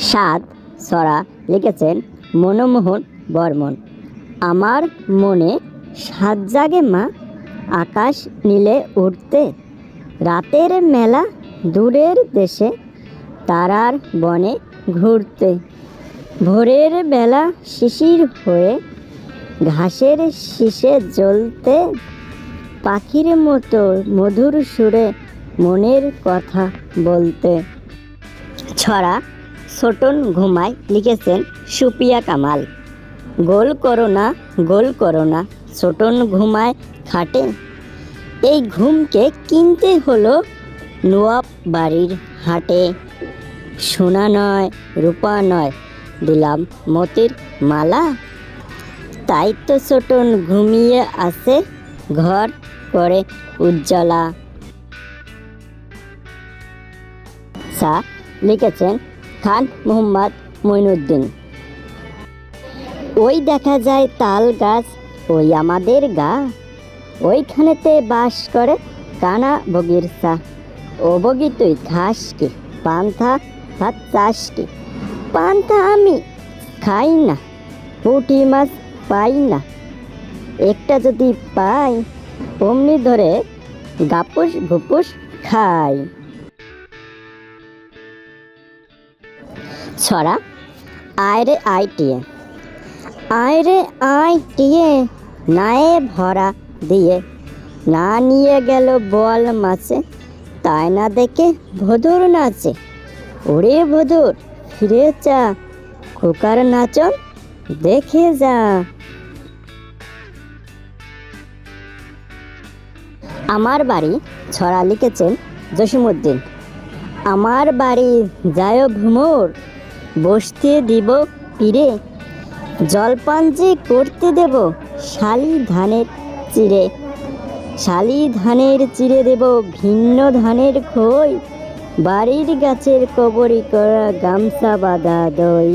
সাত সরা লিখেছেন মনমোহন বর্মন। আমার মনে সাত জাগে মা, আকাশ নীলে উঠতে রাতের মেলা দূরের দেশে, তারার বনে ঘুরতে। ভোরের বেলা শিশির হয়ে, ঘাসের শীষে জ্বলতে। পাখির মতো মধুর সুরে মনের কথা বলতে। ছড়া ছোটন ঘুমায় লিখেছেন সুপিয়া কামাল। গোল করো না, গোল করো না, ছোটন ঘুমায় খাটে। এই ঘুমকে কিনতে হলো নোয়াব বাড়ির হাটে। সোনা নয়, রূপা নয়, দিলাম মতির মালা। তাই তো ছোটন ঘুমিয়ে আছে, ঘর করে উজ্জ্বলা। লিখেছেন খান মোহাম্মদ মইনুদ্দিন। ওই দেখা যায় তাল গাছ, ওই আমাদের গা। ওইখানেতে বাস করে কানা বগির সা ও বগি তুই খাস কি? পান্থা ভাত চাস কি? পান্থা আমি খাই না, পুঁটি মাছ পাই না। একটা যদি পাই, অমনি ধরে গাপুস ঘুপুস খাই। ছড়া। আয়রে আইটিয়ে আয়রে আইটিয়ে নায়ে ভরা দিয়ে। না নিয়ে গেল বল মাছে, তাই না দেখে ভদুর নাচে। ওরে ভদুর, ফিরে চা খোকার নাচন দেখে যা। আমার বাড়ি ছড়া লিখেছেন জসিমুদ্দিন আমার বাড়ি যায় ভ্রমর বসতে দিব পিড়ে। জলপান যে করতে দেব শালি ধানের চিড়ে। শালি ধানের চিড়ে দেব ভিন্ন ধানের খই। বাড়ির গাছের কবরি করা গামছা বাঁধা দই।